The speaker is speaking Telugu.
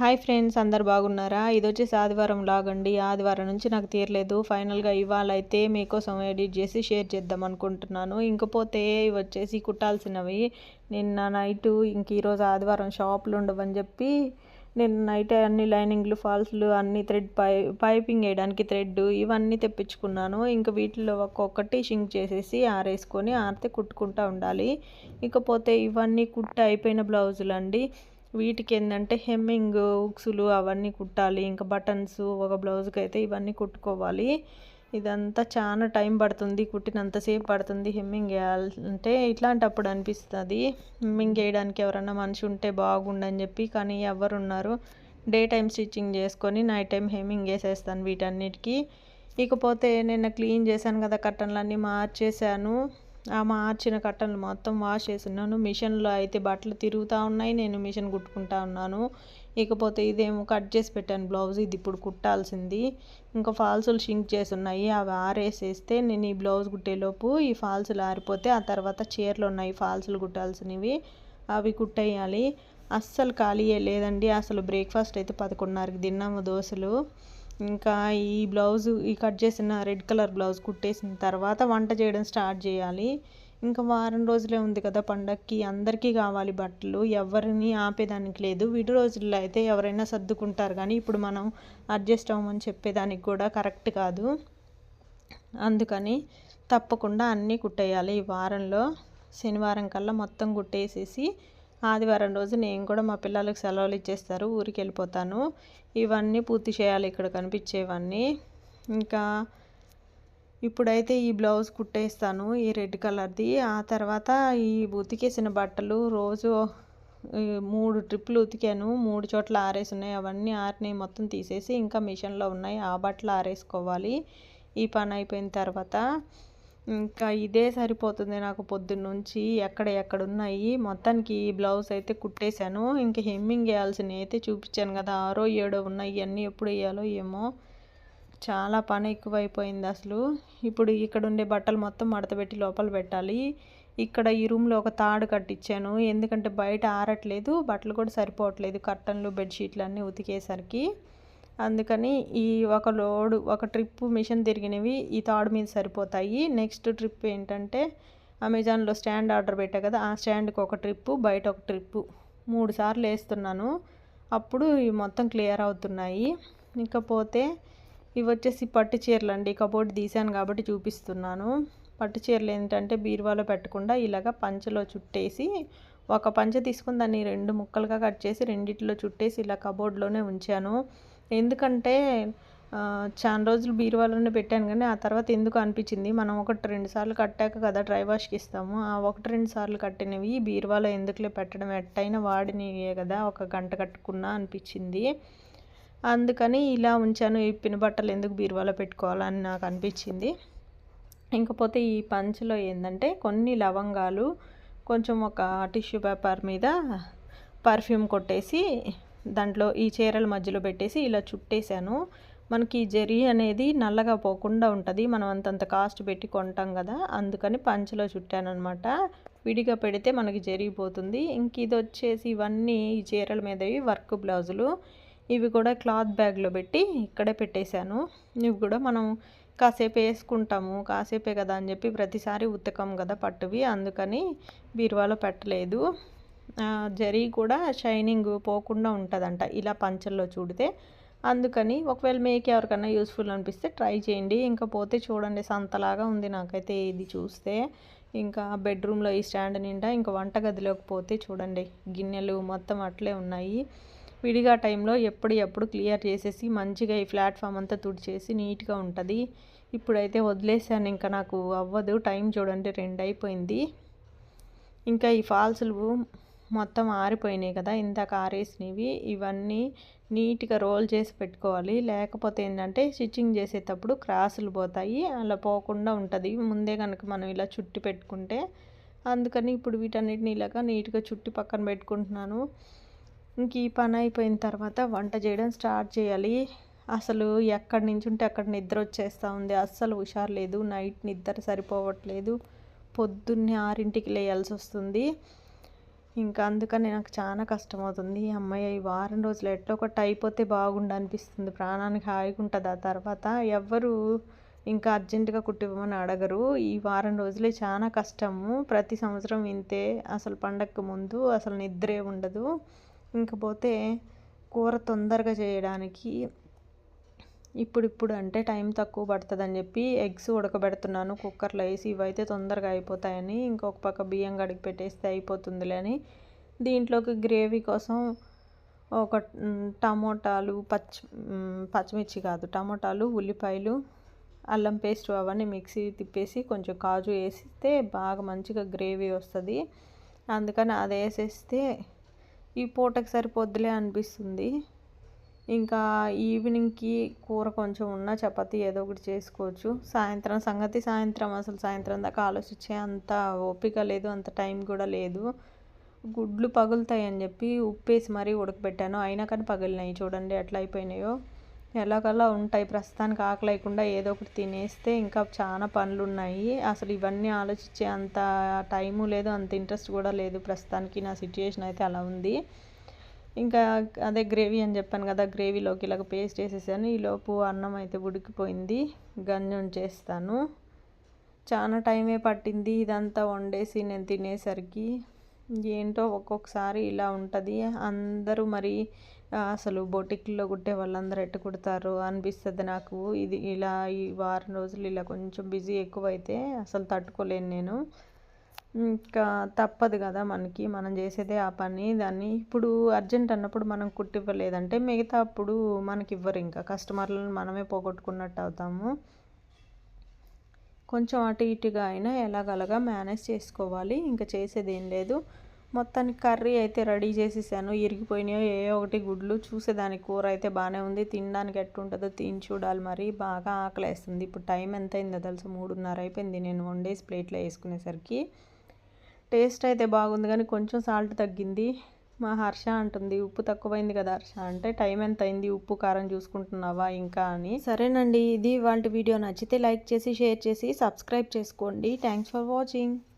హాయ్ ఫ్రెండ్స్ అందరు బాగున్నారా? ఇది వచ్చేసి ఆదివారం లాగండి ఆదివారం నుంచి నాకు తీరలేదు. ఫైనల్గా ఇవాళ అయితే మీకోసం ఎడిట్ చేసి షేర్ చేద్దాం అనుకుంటున్నాను. ఇంకపోతే ఇవి వచ్చేసి కుట్టాల్సినవి. నిన్న నైట్ ఇంక ఈరోజు ఆదివారం షాపులు ఉండవని చెప్పి నేను నైట్ అన్ని లైనింగ్లు ఫాల్స్లు అన్ని థ్రెడ్ పై పైపింగ్ వేయడానికి థ్రెడ్ ఇవన్నీ తెప్పించుకున్నాను. ఇంకా వీటిలో ఒక్కొక్కటి షింక్ చేసేసి ఆరేసుకొని ఆరితే కుట్టుకుంటూ ఉండాలి. ఇకపోతే ఇవన్నీ కుట్టి అయిపోయిన బ్లౌజులు అండి వీటికి ఏంటంటే హెమ్మింగ్ ఉక్సులు అవన్నీ కుట్టాలి. ఇంకా బటన్స్ ఒక బ్లౌజ్కి అయితే ఇవన్నీ కుట్టుకోవాలి. ఇదంతా చాలా టైం పడుతుంది కుట్టినంతసేపు పడుతుంది హెమ్మింగ్ వేయాలంటే. ఇట్లాంటప్పుడు అనిపిస్తుంది హెమ్మింగ్ వేయడానికి ఎవరన్నా మనిషి ఉంటే బాగుండని చెప్పి కానీ ఎవరు ఉన్నారు డే టైం స్టిచ్చింగ్ చేసుకొని నైట్ టైం హెమ్మింగ్ వేసేస్తాను వీటన్నిటికీ. ఇకపోతే నిన్న క్లీన్ చేశాను కదా కట్టన్లన్నీ మార్చేశాను. ఆ మార్చిన కట్టన్లు మొత్తం వాష్ చేస్తున్నాను. మిషన్లో అయితే బట్టలు తిరుగుతూ ఉన్నాయి. నేను మిషన్ కుట్టుకుంటా ఉన్నాను. ఇకపోతే ఇదేమో కట్ చేసి పెట్టాను. బ్లౌజ్ ఇది ఇప్పుడు కుట్టాల్సింది. ఇంకా ఫాల్సులు షింక్ చేసి ఉన్నాయి అవి ఆరేసేస్తే నేను ఈ బ్లౌజ్ కుట్టేలోపు ఈ ఫాల్సులు ఆరిపోతే ఆ తర్వాత చీరలు ఉన్నాయి ఫాల్సులు కుట్టాల్సినవి. అవి కుట్టేయాలి. అస్సలు ఖాళీయే లేదండి. అసలు బ్రేక్ఫాస్ట్ అయితే పదకొండున్నరకి తిన్నాము దోశలు. ఇంకా ఈ బ్లౌజ్ ఈ కట్ చేసిన రెడ్ కలర్ బ్లౌజ్ కుట్టేసిన తర్వాత వంట చేయడం స్టార్ట్ చేయాలి. ఇంకా వారం రోజులే ఉంది కదా పండక్కి అందరికీ కావాలి బట్టలు. ఎవరిని ఆపేదానికి లేదు. విడి రోజుల్లో అయితే ఎవరైనా సర్దుకుంటారు కానీ ఇప్పుడు మనం అడ్జస్ట్ అవ్వమని చెప్పేదానికి కూడా కరెక్ట్ కాదు. అందుకని తప్పకుండా అన్నీ కుట్టేయాలి ఈ వారంలో. శనివారం కల్లా మొత్తం కుట్టేసేసి ఆదివారం రోజు నేను కూడా మా పిల్లలకు సెలవులు ఇచ్చేస్తారు ఊరికి వెళ్ళిపోతాను. ఇవన్నీ పూర్తి చేయాలి ఇక్కడ కనిపించేవన్నీ. ఇంకా ఇప్పుడైతే ఈ బ్లౌజ్ కుట్టేస్తాను ఈ రెడ్ కలర్ది. ఆ తర్వాత ఈ ఉతికేసిన బట్టలు రోజు మూడు ట్రిప్పులు ఉతికాను. మూడు చోట్ల ఆరేసి ఉన్నాయి అవన్నీ ఆరినాయి మొత్తం తీసేసి ఇంకా మిషన్లో ఉన్నాయి. ఆ బట్టలు ఆరేసుకోవాలి. ఈ పని అయిపోయిన తర్వాత ఇంకా ఇదే సరిపోతుంది నాకు పొద్దున్నుంచి ఎక్కడ ఎక్కడ ఉన్నాయి మొత్తానికి ఈ బ్లౌజ్ అయితే కుట్టేశాను. ఇంకా హెమ్మింగ్ వేయాల్సినవి అయితే చూపించాను కదా. ఆరో ఏడో ఉన్నాయి. ఇవన్నీ ఎప్పుడు వేయాలో ఏమో. చాలా పని ఎక్కువైపోయింది అసలు. ఇప్పుడు ఇక్కడ ఉండే బట్టలు మొత్తం మడతపెట్టి లోపల పెట్టాలి. ఇక్కడ ఈ రూమ్లో ఒక తాడు కట్టించాను. ఎందుకంటే బయట ఆరట్లేదు. బట్టలు కూడా సరిపోవట్లేదు. కర్టన్లు బెడ్షీట్లు అన్నీ ఉతికేసరికి. అందుకని ఈ ఒక లోడు ఒక ట్రిప్ మిషన్ తిరిగినవి ఈ తాడు మీద సరిపోతాయి. నెక్స్ట్ ట్రిప్ ఏంటంటే అమెజాన్లో స్టాండ్ ఆర్డర్ పెట్టా కదా ఆ స్టాండ్కి ఒక ట్రిప్పు బయట ఒక ట్రిప్పు మూడు సార్లు వేస్తున్నాను. అప్పుడు ఇవి మొత్తం క్లియర్ అవుతున్నాయి. ఇకపోతే ఇవి వచ్చేసి పట్టు చీరలు అండి. కబోర్డ్ తీశాను కాబట్టి చూపిస్తున్నాను. పట్టు చీరలు ఏంటంటే బీరువాలో పెట్టకుండా ఇలాగ పంచలో చుట్టేసి ఒక పంచ తీసుకుని దాన్ని రెండు ముక్కలుగా కట్ చేసి రెండిట్లో చుట్టేసి ఇలా కబోర్డ్లోనే ఉంచాను. ఎందుకంటే చాలా రోజులు బీరువాలోనే పెట్టాను కానీ ఆ తర్వాత ఎందుకు అనిపించింది? మనం ఒకటి రెండు సార్లు కట్టాక కదా డ్రై వాష్కి ఇస్తాము. ఆ ఒకటి రెండు సార్లు కట్టినవి బీరువాలో ఎందుకులే పెట్టడం? ఎట్టయినా వాడినవే కదా ఒక గంట కట్టుకున్నా అనిపించింది. అందుకని ఇలా ఉంచాను. ఇప్పిన బట్టలు ఎందుకు బీరువాలో పెట్టుకోవాలని నాకు అనిపించింది. ఇంకపోతే ఈ పంచులో ఏంటంటే కొన్ని లవంగాలు కొంచెం ఒక టిష్యూ పేపర్ మీద పర్ఫ్యూమ్ కొట్టేసి దాంట్లో ఈ చీరల మధ్యలో పెట్టేసి ఇలా చుట్టేసాను మనకి జరీ అనేది నల్లగా పోకుండా ఉంటుంది. మనం అంతంత కాస్ట్ పెట్టి కొంటాం కదా అందుకని పంచలో చుట్టాను అనమాట విడిగా పెడితే మనకి జరిగిపోతుంది ఇంక ఇది వచ్చేసి ఇవన్నీ ఈ చీరల మీదవి వర్క్ బ్లౌజులు. ఇవి కూడా క్లాత్ బ్యాగ్లో పెట్టి ఇక్కడే పెట్టేశాను. ఇవి కూడా మనం కాసేపు వేసుకుంటాము. కాసేపే కదా అని చెప్పి ప్రతిసారి ఉతకం కదా పట్టువి. అందుకని బీరువాలో పెట్టలేదు. జరీ కూడా షైనింగ్ పోకుండా ఉంటుందంట. ఇలా పంచల్లో చూడితే అందుకని ఒకవేళ మీకు ఎవరికైనా యూస్ఫుల్ అనిపిస్తే ట్రై చేయండి. ఇంకా పోతే చూడండి సంతలాగా ఉంది నాకైతే ఇది చూస్తే. ఇంకా బెడ్రూమ్లో ఈ స్టాండ్ నిండా ఇంకా వంటగదిలోకి పోతే చూడండి గిన్నెలు మొత్తం అట్లే ఉన్నాయి. విడిగా టైంలో ఎప్పుడు ఎప్పుడు క్లియర్ చేసేసి మంచిగా ఈ ప్లాట్ఫామ్ అంతా తుడిచేసి నీట్గా ఉంటుంది. ఇప్పుడైతే వదిలేసాను ఇంకా నాకు అవ్వదు. టైం చూడండి రెండు అయిపోయింది. ఇంకా ఈ ఫాల్స్లు మొత్తం ఆరిపోయినాయి కదా ఇందాక ఆరేసినవి. ఇవన్నీ నీట్గా రోల్ చేసి పెట్టుకోవాలి. లేకపోతే ఏంటంటే స్టిచ్చింగ్ చేసేటప్పుడు క్రాసులు పోతాయి. అలా పోకుండా ఉంటుంది. ముందే కనుక మనం ఇలా చుట్టి పెట్టుకుంటే. అందుకని ఇప్పుడు వీటన్నిటిని ఇలాగా నీట్గా చుట్టి పక్కన పెట్టుకుంటున్నాను. ఇంక ఈ పని అయిపోయిన తర్వాత వంట చేయడం స్టార్ట్ చేయాలి. అసలు ఎక్కడి నుంచి ఉంటే అక్కడ నిద్ర వచ్చేస్తూ ఉంది. అస్సలు హుషారు లేదు. నైట్ నిద్ర సరిపోవట్లేదు. పొద్దున్నే ఆరింటికి లేయాల్సి వస్తుంది. ఇంకా అందుకని నాకు చాలా కష్టమవుతుంది. అమ్మాయి ఈ వారం రోజులు ఎట్లా ఒకటి అయిపోతే బాగుండు అనిపిస్తుంది. ప్రాణానికి హాయిగా ఉంటుంది ఆ తర్వాత ఎవ్వరు ఇంకా అర్జెంటుగా కుట్టివ్వమని అడగరు. ఈ వారం రోజులే చాలా కష్టము. ప్రతి సంవత్సరం ఇంతే. అసలు పండగకు ముందు అసలు నిద్రే ఉండదు. ఇంకపోతే కూర తొందరగా చేయడానికి ఇప్పుడిప్పుడు అంటే టైం తక్కువ పడుతుందని చెప్పి ఎగ్స్ ఉడకబెడుతున్నాను కుక్కర్లో వేసి ఇవైతే తొందరగా అయిపోతాయని ఇంకొక పక్క బియ్యం కడిగి పెట్టేస్తే అయిపోతుందిలే అని. దీంట్లోకి గ్రేవీ కోసం ఒక టమోటాలు పచ్చి పచ్చిమిర్చి కాదు టమోటాలు ఉల్లిపాయలు అల్లం పేస్ట్ అవన్నీ మిక్సీ తిప్పేసి కొంచెం కాజు వేసిస్తే బాగా మంచిగా గ్రేవీ వస్తుంది. అందుకని అది వేసేస్తే ఈ పూటకి సరిపోద్దులే అనిపిస్తుంది. ఇంకా ఈవినింగ్కి కూర కొంచెం ఉన్న చపాతి ఏదో ఒకటి చేసుకోవచ్చు. సాయంత్రం సంగతి సాయంత్రం. అసలు సాయంత్రం దాకా ఆలోచించే అంత ఓపిక లేదు అంత టైం కూడా లేదు. గుడ్లు పగులుతాయి అని చెప్పి ఉప్పేసి మరీ ఉడకబెట్టాను. అయినా కానీ పగిలినాయి. చూడండి ఎట్లా అయిపోయినాయో. ఎలాగలా ఉంటాయి. ప్రస్తుతానికి ఆకలేకుండా ఏదో ఒకటి తినేస్తే ఇంకా చాలా పనులు ఉన్నాయి అసలు ఇవన్నీ ఆలోచించే అంత టైము లేదు అంత ఇంట్రెస్ట్ కూడా లేదు. ప్రస్తుతానికి నా సిచ్యుయేషన్ అయితే అలా ఉంది. ఇంకా అదే గ్రేవీ అని చెప్పాను కదా గ్రేవీలోకి ఇలాగ పేస్ట్ వేసేసాను ఈలోపు అన్నం అయితే ఉడికిపోయింది. గంజం చేస్తాను చాలా టైమే పట్టింది ఇదంతా వండేసి నేను తినేసరికి. ఏంటో ఒక్కొక్కసారి ఇలా ఉంటుంది. అందరూ మరి అసలు బొటిక్లో కుట్టే వాళ్ళందరూ ఎట్టు కుడతారు అనిపిస్తుంది నాకు. ఇది ఇలా ఈ వారం రోజులు ఇలా కొంచెం బిజీ ఎక్కువైతే అసలు తట్టుకోలేను నేను. ఇంకా తప్పదు కదా మనకి. మనం చేసేదే ఆ పని దాన్ని ఇప్పుడు అర్జెంట్ అన్నప్పుడు మనం కుట్టివ్వలేదంటే మిగతా అప్పుడు మనకి ఇవ్వరు ఇంకా. కస్టమర్లను మనమే పోగొట్టుకున్నట్టు అవుతాము. కొంచెం అటు ఇటుగా అయినా ఎలాగలగా మేనేజ్ చేసుకోవాలి. ఇంకా చేసేది ఏం లేదు. మొత్తానికి కర్రీ అయితే రెడీ చేసేసాను. ఇరిగిపోయినాయో ఏ ఒకటి గుడ్లు చూసేదానికి కూర అయితే బాగానే ఉంది. తినడానికి ఎట్టుంటుందో తిని చూడాలి మరి. బాగా ఆకలేస్తుంది. ఇప్పుడు టైం ఎంత అయిందో తెలుసు? మూడున్నర అయిపోయింది. నేను వండేసి ప్లేట్లో వేసుకునేసరికి. టేస్ట్ అయితే బాగుంది కానీ కొంచెం సాల్ట్ తగ్గింది. మా హర్ష అంటుంది ఉప్పు తక్కువైంది కదా హర్ష అంటే టైం ఎంత అయింది ఉప్పు కారం చూసుకుంటున్నావా ఇంకా అని. సరేనండి ఇది వాళ్ళ వీడియో నచ్చితే లైక్ చేసి షేర్ చేసి సబ్స్క్రైబ్ చేసుకోండి. Thanks for watching.